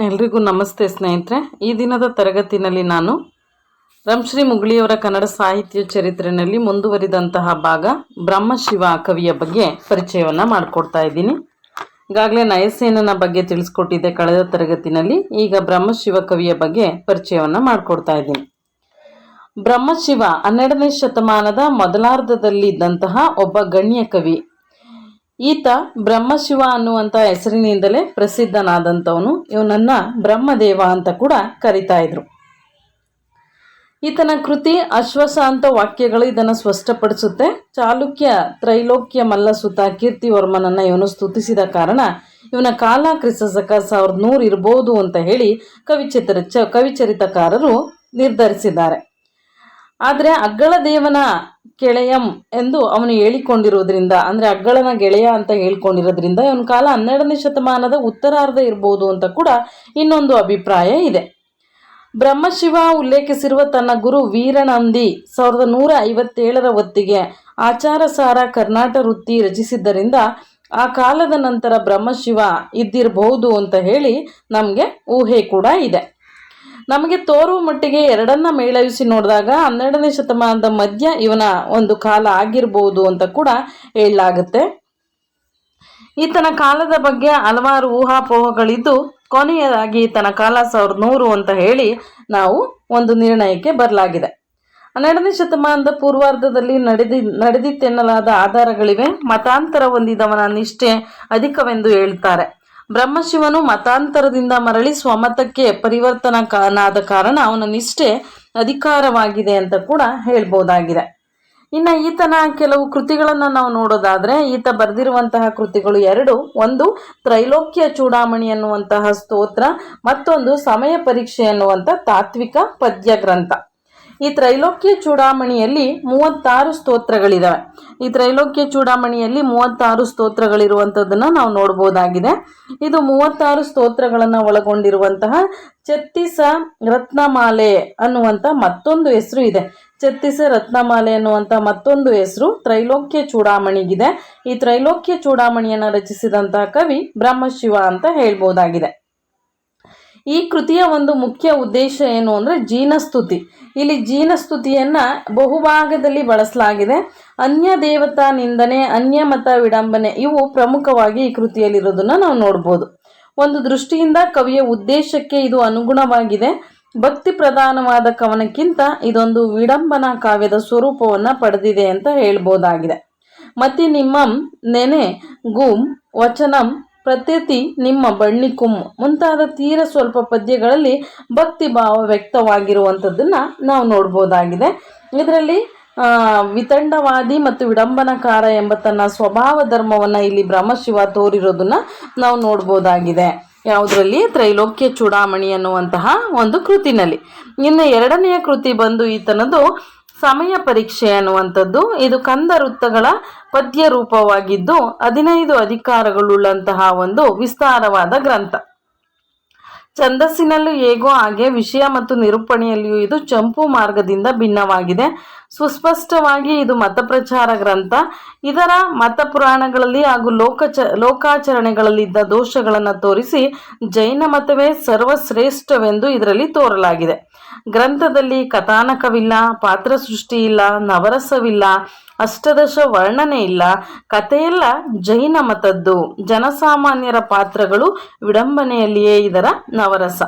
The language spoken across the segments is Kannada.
ಎಲ್ರಿಗೂ ನಮಸ್ತೆ ಸ್ನೇಹಿತರೆ. ಈ ದಿನದ ತರಗತಿನಲ್ಲಿ ನಾನು ರಂಶ್ರೀ ಮುಗುಳಿಯವರ ಕನ್ನಡ ಸಾಹಿತ್ಯ ಚರಿತ್ರೆಯಲ್ಲಿ ಮುಂದುವರಿದಂತಹ ಭಾಗ ಬ್ರಹ್ಮಶಿವ ಕವಿಯ ಬಗ್ಗೆ ಪರಿಚಯವನ್ನು ಮಾಡಿಕೊಡ್ತಾ ಇದ್ದೀನಿ. ಈಗಾಗಲೇ ನಯಸೇನನ ಬಗ್ಗೆ ತಿಳಿಸ್ಕೊಟ್ಟಿದ್ದೆ ಕಳೆದ ತರಗತಿನಲ್ಲಿ. ಈಗ ಬ್ರಹ್ಮಶಿವ ಕವಿಯ ಬಗ್ಗೆ ಪರಿಚಯವನ್ನು ಮಾಡಿಕೊಡ್ತಾ ಇದ್ದೀನಿ. ಬ್ರಹ್ಮಶಿವ ಹನ್ನೆರಡನೇ ಶತಮಾನದ ಮೊದಲಾರ್ಧದಲ್ಲಿದ್ದಂತಹ ಒಬ್ಬ ಗಣ್ಯ ಕವಿ ಈತ ಬ್ರಹ್ಮಶಿವ ಅನ್ನುವಂಥ ಹೆಸರಿನಿಂದಲೇ ಪ್ರಸಿದ್ಧನಾದಂಥವನು. ಇವನನ್ನ ಬ್ರಹ್ಮದೇವ ಅಂತ ಕೂಡ ಕರಿತಾ ಇದ್ರು. ಈತನ ಕೃತಿ ಅಶ್ವಶಾಂತ ವಾಕ್ಯಗಳು ಇದನ್ನು ಸ್ಪಷ್ಟಪಡಿಸುತ್ತೆ. ಚಾಲುಕ್ಯ, ತ್ರೈಲೋಕ್ಯ, ಮಲ್ಲಸುತ ಕೀರ್ತಿವರ್ಮನನ್ನ ಇವನು ಸ್ತುತಿಸಿದ ಕಾರಣ ಇವನ ಕಾಲ ಕ್ರಿಸ್ತಶಕ ಸಾವಿರದ ನೂರು ಇರ್ಬೋದು ಅಂತ ಹೇಳಿ ಕವಿಚಿತ್ರ ಚ ಕವಿಚರಿತಕಾರರು ನಿರ್ಧರಿಸಿದ್ದಾರೆ. ಆದರೆ ಅಗ್ಗಳ ದೇವನ ಕೆಳೆಯಂ ಎಂದು ಅವನು ಹೇಳಿಕೊಂಡಿರೋದ್ರಿಂದ ಅಂದರೆ ಅಗ್ಗಳನ ಗೆಳೆಯ ಅಂತ ಹೇಳ್ಕೊಂಡಿರೋದ್ರಿಂದ ಇವನ ಕಾಲ ಹನ್ನೆರಡನೇ ಶತಮಾನದ ಉತ್ತರಾರ್ಧ ಇರ್ಬೋದು ಅಂತ ಕೂಡ ಇನ್ನೊಂದು ಅಭಿಪ್ರಾಯ ಇದೆ. ಬ್ರಹ್ಮಶಿವ ಉಲ್ಲೇಖಿಸಿರುವ ತನ್ನ ಗುರು ವೀರನಂದಿ ಸಾವಿರದ ನೂರ ಐವತ್ತೇಳರ ಹೊತ್ತಿಗೆ ಆಚಾರಸಾರ ಕರ್ನಾಟ ವೃತ್ತಿ ರಚಿಸಿದ್ದರಿಂದ ಆ ಕಾಲದ ನಂತರ ಬ್ರಹ್ಮಶಿವ ಇದ್ದಿರಬಹುದು ಅಂತ ಹೇಳಿ ನಮಗೆ ಊಹೆ ಕೂಡ ಇದೆ. ನಮಗೆ ತೋರುವ ಮಟ್ಟಿಗೆ ಎರಡನ್ನ ಮೇಳವಿಸಿ ನೋಡಿದಾಗ ಹನ್ನೆರಡನೇ ಶತಮಾನದ ಮಧ್ಯ ಇವನ ಒಂದು ಕಾಲ ಆಗಿರಬಹುದು ಅಂತ ಕೂಡ ಹೇಳಲಾಗುತ್ತೆ. ಈತನ ಕಾಲದ ಬಗ್ಗೆ ಹಲವಾರು ಊಹಾಪೋಹಗಳಿದ್ದು, ಕೊನೆಯದಾಗಿ ಈತನ ಕಾಲ ಸಾವಿರದ ನೂರು ಅಂತ ಹೇಳಿ ನಾವು ಒಂದು ನಿರ್ಣಯಕ್ಕೆ ಬರಲಾಗಿದೆ. ಹನ್ನೆರಡನೇ ಶತಮಾನದ ಪೂರ್ವಾರ್ಧದಲ್ಲಿ ನಡೆದಿ, ನಡೆದಿತ್ತೆನ್ನಲಾದ ಆಧಾರಗಳಿವೆ. ಮತಾಂತರ ಹೊಂದಿದವನ ನಿಷ್ಠೆ ಅಧಿಕವೆಂದು ಹೇಳ್ತಾರೆ. ಬ್ರಹ್ಮಶಿವನು ಮತಾಂತರದಿಂದ ಮರಳಿ ಸ್ವಮತಕ್ಕೆ ಪರಿವರ್ತನ ಕಾರಣ ಅವನ ನಿಷ್ಠೆ ಅಧಿಕಾರವಾಗಿದೆ ಅಂತ ಕೂಡ ಹೇಳ್ಬೋದಾಗಿದೆ. ಇನ್ನು ಈತನ ಕೆಲವು ಕೃತಿಗಳನ್ನು ನಾವು ನೋಡೋದಾದ್ರೆ ಈತ ಬರೆದಿರುವಂತಹ ಕೃತಿಗಳು ಎರಡು. ಒಂದು, ತ್ರೈಲೋಕ್ಯ ಚೂಡಾಮಣಿ ಅನ್ನುವಂತಹ ಸ್ತೋತ್ರ. ಮತ್ತೊಂದು, ಸಮಯ ಪರೀಕ್ಷೆ ಅನ್ನುವಂಥ ತಾತ್ವಿಕ ಪದ್ಯ ಗ್ರಂಥ ಈ ತ್ರೈಲೋಕ್ಯ ಚೂಡಾಮಣಿಯಲ್ಲಿ ಮೂವತ್ತಾರು ಸ್ತೋತ್ರಗಳಿದಾವೆ. ಈ ತ್ರೈಲೋಕ್ಯ ಚೂಡಾಮಣಿಯಲ್ಲಿ ಮೂವತ್ತಾರು ಸ್ತೋತ್ರಗಳಿರುವಂಥದ್ದನ್ನು ನಾವು ನೋಡ್ಬೋದಾಗಿದೆ. ಇದು ಮೂವತ್ತಾರು ಸ್ತೋತ್ರಗಳನ್ನು ಒಳಗೊಂಡಿರುವಂತಹ ಛತ್ತೀಸ ರತ್ನಮಾಲೆ ಅನ್ನುವಂಥ ಮತ್ತೊಂದು ಹೆಸರು ಇದೆ. ಛತ್ತೀಸ ರತ್ನಮಾಲೆ ಅನ್ನುವಂಥ ಮತ್ತೊಂದು ಹೆಸರು ತ್ರೈಲೋಕ್ಯ ಚೂಡಾಮಣಿಗಿದೆ. ಈ ತ್ರೈಲೋಕ್ಯ ಚೂಡಾಮಣಿಯನ್ನು ರಚಿಸಿದಂತಹ ಕವಿ ಬ್ರಹ್ಮಶಿವ ಅಂತ ಹೇಳ್ಬೋದಾಗಿದೆ. ಈ ಕೃತಿಯ ಒಂದು ಮುಖ್ಯ ಉದ್ದೇಶ ಏನು ಅಂದರೆ ಜೀನಸ್ತುತಿ. ಇಲ್ಲಿ ಜೀನಸ್ತುತಿಯನ್ನು ಬಹುಭಾಗದಲ್ಲಿ ಬಳಸಲಾಗಿದೆ. ಅನ್ಯ ದೇವತಾ ನಿಂದನೆ, ಅನ್ಯ ಮತ ವಿಡಂಬನೆ, ಇವು ಪ್ರಮುಖವಾಗಿ ಈ ಕೃತಿಯಲ್ಲಿರೋದನ್ನು ನಾವು ನೋಡ್ಬೋದು. ಒಂದು ದೃಷ್ಟಿಯಿಂದ ಕವಿಯ ಉದ್ದೇಶಕ್ಕೆ ಇದು ಅನುಗುಣವಾಗಿದೆ. ಭಕ್ತಿ ಪ್ರಧಾನವಾದ ಕವನಕ್ಕಿಂತ ಇದೊಂದು ವಿಡಂಬನಾ ಕಾವ್ಯದ ಸ್ವರೂಪವನ್ನು ಪಡೆದಿದೆ ಅಂತ ಹೇಳ್ಬೋದಾಗಿದೆ. ಮತಿ ನಿಮ್ಮಂ ನೆನೆ ಗುಂ ವಚನಂ ಪ್ರತಿತಿ ನಿಮ್ಮ ಬಣ್ಣಿಕುಂ ಮುಂತಾದ ತೀರ ಸ್ವಲ್ಪ ಪದ್ಯಗಳಲ್ಲಿ ಭಕ್ತಿ ಭಾವ ವ್ಯಕ್ತವಾಗಿರುವಂಥದ್ದನ್ನು ನಾವು ನೋಡ್ಬೋದಾಗಿದೆ. ಇದರಲ್ಲಿ ವಿತಂಡವಾದಿ ಮತ್ತು ವಿಡಂಬನಕಾರ ಎಂಬ ತನ್ನ ಸ್ವಭಾವ ಧರ್ಮವನ್ನು ಇಲ್ಲಿ ಬ್ರಹ್ಮಶಿವ ತೋರಿರೋದನ್ನು ನಾವು ನೋಡ್ಬೋದಾಗಿದೆ. ಯಾವುದರಲ್ಲಿ? ತ್ರೈಲೋಕ್ಯ ಚೂಡಾಮಣಿ ಅನ್ನುವಂತಹ ಒಂದು ಕೃತಿನಲ್ಲಿ. ಇನ್ನು ಎರಡನೆಯ ಕೃತಿ ಬಂದು ಈತನದು ಸಮಯ ಪರೀಕ್ಷೆ ಅನ್ನುವಂಥದ್ದು ಇದು ಕಂದ ವೃತ್ತಗಳ ಪದ್ಯ ರೂಪವಾಗಿದ್ದು ಹದಿನೈದು ಅಧಿಕಾರಗಳುಳ್ಳಂತಹ ಒಂದು ವಿಸ್ತಾರವಾದ ಗ್ರಂಥ. ಛಂದಸ್ಸಿನಲ್ಲೂ ಹೇಗೋ ಹಾಗೆ ವಿಷಯ ಮತ್ತು ನಿರೂಪಣೆಯಲ್ಲಿಯೂ ಇದು ಚಂಪು ಮಾರ್ಗದಿಂದ ಭಿನ್ನವಾಗಿದೆ. ಸುಸ್ಪಷ್ಟವಾಗಿ ಇದು ಮತಪ್ರಚಾರ ಗ್ರಂಥ. ಇದರ ಮತ ಪುರಾಣಗಳಲ್ಲಿ ಹಾಗೂ ಲೋಕಚ, ಲೋಕಾಚರಣೆಗಳಲ್ಲಿದ್ದ ದೋಷಗಳನ್ನು ತೋರಿಸಿ ಜೈನ ಮತವೇ ಸರ್ವಶ್ರೇಷ್ಠವೆಂದು ಇದರಲ್ಲಿ ತೋರಲಾಗಿದೆ. ಗ್ರಂಥದಲ್ಲಿ ಕಥಾನಕವಿಲ್ಲ ಪಾತ್ರ ಸೃಷ್ಟಿ ಇಲ್ಲ ನವರಸವಿಲ್ಲ ಅಷ್ಟದಶ ವರ್ಣನೆ ಇಲ್ಲ. ಕಥೆಯೆಲ್ಲ ಜೈನ ಮತದ್ದು. ಜನಸಾಮಾನ್ಯರ ಪಾತ್ರಗಳು ವಿಡಂಬನೆಯಲ್ಲಿಯೇ ಇದರ ನವರಸ.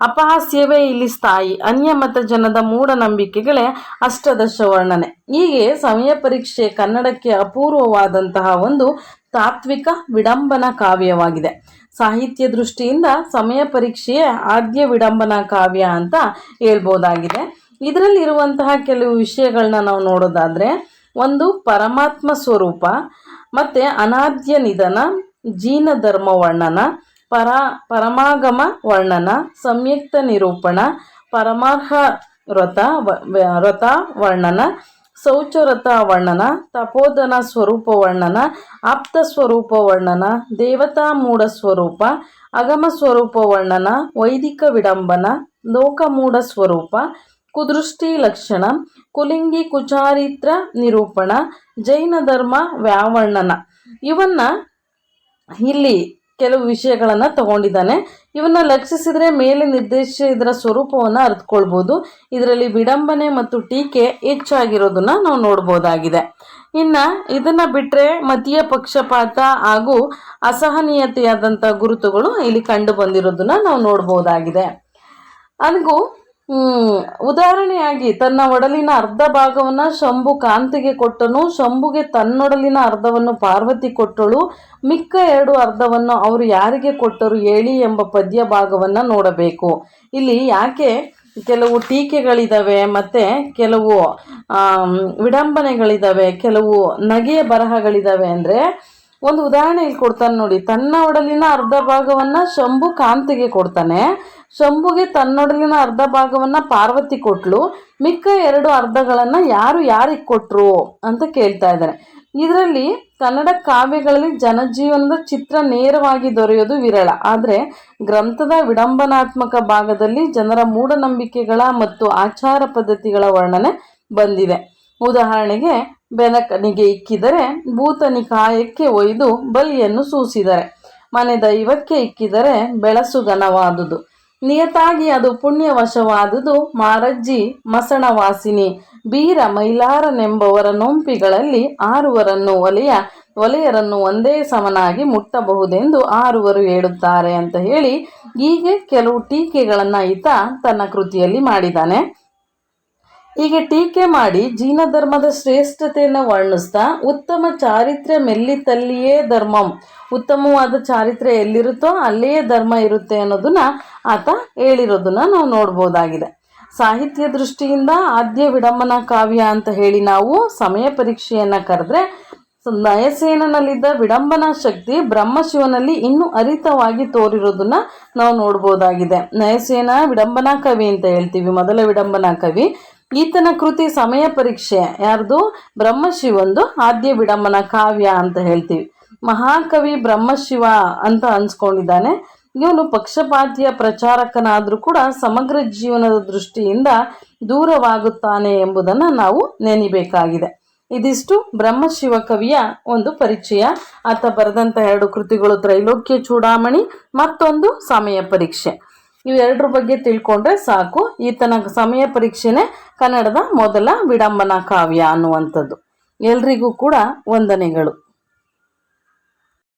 ಅಪಹಾಸ್ಯವೇ ಇಲ್ಲಿ ಸ್ಥಾಯಿ. ಅನ್ಯಮತ ಜನದ ಮೂಢನಂಬಿಕೆಗಳೇ ಅಷ್ಟದಶ ವರ್ಣನೆ. ಹೀಗೆ ಸಮಯ ಪರೀಕ್ಷೆ ಕನ್ನಡಕ್ಕೆ ಅಪೂರ್ವವಾದಂತಹ ಒಂದು ತಾತ್ವಿಕ ವಿಡಂಬನ ಕಾವ್ಯವಾಗಿದೆ. ಸಾಹಿತ್ಯ ದೃಷ್ಟಿಯಿಂದ ಸಮಯ ಪರೀಕ್ಷೆಯೇ ಆದ್ಯ ವಿಡಂಬನ ಕಾವ್ಯ ಅಂತ ಹೇಳ್ಬೋದಾಗಿದೆ. ಇದರಲ್ಲಿರುವಂತಹ ಕೆಲವು ವಿಷಯಗಳನ್ನ ನಾವು ನೋಡೋದಾದರೆ ಒಂದು ಪರಮಾತ್ಮ ಸ್ವರೂಪ, ಮತ್ತು ಅನಾದ್ಯ ನಿಧನ ಜೀನ ಧರ್ಮ ವರ್ಣನ ಪರ, ಪರಮಾಗಮ ವರ್ಣನ, ಸಂಯುಕ್ತ ನಿರೂಪಣ, ಪರಮಾರ್ಹ ವ್ರತ ವ್ರತ ವರ್ಣನ ಶೌಚವ್ರತ ವರ್ಣನ, ತಪೋಧನ ಸ್ವರೂಪ ವರ್ಣನ ಆಪ್ತ ಸ್ವರೂಪ ವರ್ಣನ ದೇವತಾ ಮೂಢ ಸ್ವರೂಪ, ಅಗಮ ಸ್ವರೂಪ ವರ್ಣನ ವೈದಿಕ ವಿಡಂಬನ, ಲೋಕಮೂಢ ಸ್ವರೂಪ ಕುದೃಷ್ಟಿ ಲಕ್ಷಣ, ಕುಲಿಂಗಿ ಕುಚಾರಿತ್ರ ನಿರೂಪಣ, ಜೈನ ಧರ್ಮ ವ್ಯಾವರ್ಣನ. ಇವನ್ನ ಇಲ್ಲಿ ಕೆಲವು ವಿಷಯಗಳನ್ನು ತಗೊಂಡಿದ್ದಾನೆ. ಇವನ್ನ ಲಕ್ಷಿಸಿದ್ರೆ ಮೇಲೆ ನಿರ್ದೇಶ ಇದರ ಸ್ವರೂಪವನ್ನು ಅರಿತುಕೊಳ್ಬೋದು. ಇದರಲ್ಲಿ ವಿಡಂಬನೆ ಮತ್ತು ಟೀಕೆ ಹೆಚ್ಚಾಗಿರೋದನ್ನ ನಾವು ನೋಡ್ಬೋದಾಗಿದೆ. ಇನ್ನ ಇದನ್ನ ಬಿಟ್ಟರೆ ಮತೀಯ ಪಕ್ಷಪಾತ ಹಾಗೂ ಅಸಹನೀಯತೆಯಾದಂಥ ಗುರುತುಗಳು ಇಲ್ಲಿ ಕಂಡು ಬಂದಿರೋದನ್ನ ನಾವು ನೋಡ್ಬೋದಾಗಿದೆ. ನನಗೂ ಉದಾಹರಣೆಯಾಗಿ, ತನ್ನ ಒಡಲಿನ ಅರ್ಧ ಭಾಗವನ್ನು ಶಂಭು ಕಾಂತಿಗೆ ಕೊಟ್ಟನು, ಶಂಭುಗೆ ತನ್ನೊಡಲಿನ ಅರ್ಧವನ್ನು ಪಾರ್ವತಿ ಕೊಟ್ಟಳು, ಮಿಕ್ಕ ಎರಡು ಅರ್ಧವನ್ನು ಅವರು ಯಾರಿಗೆ ಕೊಟ್ಟರು ಹೇಳಿ ಎಂಬ ಪದ್ಯ ಭಾಗವನ್ನು ನೋಡಬೇಕು. ಇಲ್ಲಿ ಯಾಕೆ ಕೆಲವು ಟೀಕೆಗಳಿದ್ದಾವೆ ಮತ್ತು ಕೆಲವು ವಿಡಂಬನೆಗಳಿದ್ದಾವೆ ಕೆಲವು ನಗೆಯ ಬರಹಗಳಿದ್ದಾವೆ ಅಂದರೆ ಒಂದು ಉದಾಹರಣೆ ಇಲ್ಲಿ ಕೊಡ್ತಾನೆ ನೋಡಿ. ತನ್ನ ಒಡಲಿನ ಅರ್ಧ ಭಾಗವನ್ನ ಶಂಭು ಕಾಂತಿಗೆ ಕೊಡ್ತಾನೆ. ಶಂಭುಗೆ ತನ್ನೊಡಲಿನ ಅರ್ಧ ಭಾಗವನ್ನ ಪಾರ್ವತಿ ಕೊಟ್ಲು. ಮಿಕ್ಕ ಎರಡು ಅರ್ಧಗಳನ್ನ ಯಾರು ಯಾರಿಗೆ ಕೊಟ್ರು ಅಂತ ಕೇಳ್ತಾ ಇದ್ದಾರೆ ಇದರಲ್ಲಿ ಕನ್ನಡ ಕಾವ್ಯಗಳಲ್ಲಿ ಜನಜೀವನದ ಚಿತ್ರ ನೇರವಾಗಿ ದೊರೆಯೋದು ವಿರಳ. ಆದರೆ ಗ್ರಂಥದ ವಿಡಂಬನಾತ್ಮಕ ಭಾಗದಲ್ಲಿ ಜನರ ಮೂಢನಂಬಿಕೆಗಳ ಮತ್ತು ಆಚಾರ ಪದ್ಧತಿಗಳ ವರ್ಣನೆ ಬಂದಿದೆ. ಉದಾಹರಣೆಗೆ ಬೆನಕನಿಗೆ ಇಕ್ಕಿದರೆ ಭೂತನಿ ಕಾಯಕ್ಕೆ ಒಯ್ದು ಬಲಿಯನ್ನು ಸೂಸಿದರೆ. ಮನೆ ದೈವಕ್ಕೆ ಇಕ್ಕಿದರೆ ಬೆಳಸುಗನವಾದುದು ನಿಯತಾಗಿ ಅದು ಪುಣ್ಯವಶವಾದುದು. ಮಾರಜ್ಜಿ, ಮಸಣವಾಸಿನಿ, ಬೀರ, ಮೈಲಾರನೆಂಬವರ ನೊಂಪಿಗಳಲ್ಲಿ ಆರುವರನ್ನು ಒಲೆಯ, ಒಲೆಯರನ್ನು ಒಂದೇ ಸಮನಾಗಿ ಮುಟ್ಟಬಹುದೆಂದು ಆರುವರು ಹೇಳುತ್ತಾರೆ ಅಂತ ಹೇಳಿ ಹೀಗೆ ಕೆಲವು ಟೀಕೆಗಳನ್ನು ಈತ ತನ್ನ ಕೃತಿಯಲ್ಲಿ ಮಾಡಿದ್ದಾನೆ. ಹೀಗೆ ಟೀಕೆ ಮಾಡಿ ಜೀನ ಧರ್ಮದ ಶ್ರೇಷ್ಠತೆಯನ್ನು ವರ್ಣಿಸ್ತಾ ಉತ್ತಮ ಚಾರಿತ್ರ್ಯ ಮೆಲ್ಲಿತಲ್ಲಿಯೇ ಧರ್ಮಂ. ಉತ್ತಮವಾದ ಚಾರಿತ್ರ್ಯ ಎಲ್ಲಿರುತ್ತೋ ಅಲ್ಲಿಯೇ ಧರ್ಮ ಇರುತ್ತೆ ಅನ್ನೋದನ್ನ ಆತ ಹೇಳಿರೋದನ್ನ ನಾವು ನೋಡ್ಬೋದಾಗಿದೆ. ಸಾಹಿತ್ಯ ದೃಷ್ಟಿಯಿಂದ ಆದ್ಯ ವಿಡಂಬನ ಕಾವ್ಯ ಅಂತ ಹೇಳಿ ನಾವು ಸಮಯ ಪರೀಕ್ಷೆಯನ್ನು ಕರೆದ್ರೆ ನಯಸೇನಲ್ಲಿದ್ದ ವಿಡಂಬನಾ ಶಕ್ತಿ ಬ್ರಹ್ಮಶಿವನಲ್ಲಿ ಇನ್ನೂ ಅರಿತವಾಗಿ ತೋರಿರೋದನ್ನ ನಾವು ನೋಡ್ಬೋದಾಗಿದೆ. ನಯಸೇನ ವಿಡಂಬನಾ ಕವಿ ಅಂತ ಹೇಳ್ತೀವಿ. ಮೊದಲ ವಿಡಂಬನಾ ಕವಿ ಈತನ ಕೃತಿ ಸಮಯ ಪರೀಕ್ಷೆ. ಯಾರ್ದು? ಬ್ರಹ್ಮಶಿವಂದು ಆದ್ಯ ವಿಡಂಬನ ಕಾವ್ಯ ಅಂತ ಹೇಳ್ತೀವಿ. ಮಹಾಕವಿ ಬ್ರಹ್ಮಶಿವ ಅಂತ ಅನ್ಸ್ಕೊಂಡಿದ್ದಾನೆ. ಇವನು ಪಕ್ಷಪಾತಿಯ ಪ್ರಚಾರಕನಾದರೂ ಕೂಡ ಸಮಗ್ರ ಜೀವನದ ದೃಷ್ಟಿಯಿಂದ ದೂರವಾಗುತ್ತಾನೆ ಎಂಬುದನ್ನು ನಾವು ನೆನಿಬೇಕಾಗಿದೆ. ಇದಿಷ್ಟು ಬ್ರಹ್ಮಶಿವ ಕವಿಯ ಒಂದು ಪರಿಚಯ. ಆತ ಬರೆದಂಥ ಎರಡು ಕೃತಿಗಳು ತ್ರೈಲೋಕ್ಯ ಚೂಡಾಮಣಿ, ಮತ್ತೊಂದು ಸಮಯ ಪರೀಕ್ಷೆ. ಇವೆರಡರ ಬಗ್ಗೆ ತಿಳ್ಕೊಂಡ್ರೆ ಸಾಕು. ಈತನ ಸಮಯ ಪರೀಕ್ಷೆನೇ ಕನ್ನಡದ ಮೊದಲ ವಿಡಂಬನಾ ಕಾವ್ಯ ಅನ್ನುವಂಥದ್ದು. ಎಲ್ರಿಗೂ ಕೂಡ ವಂದನೆಗಳು.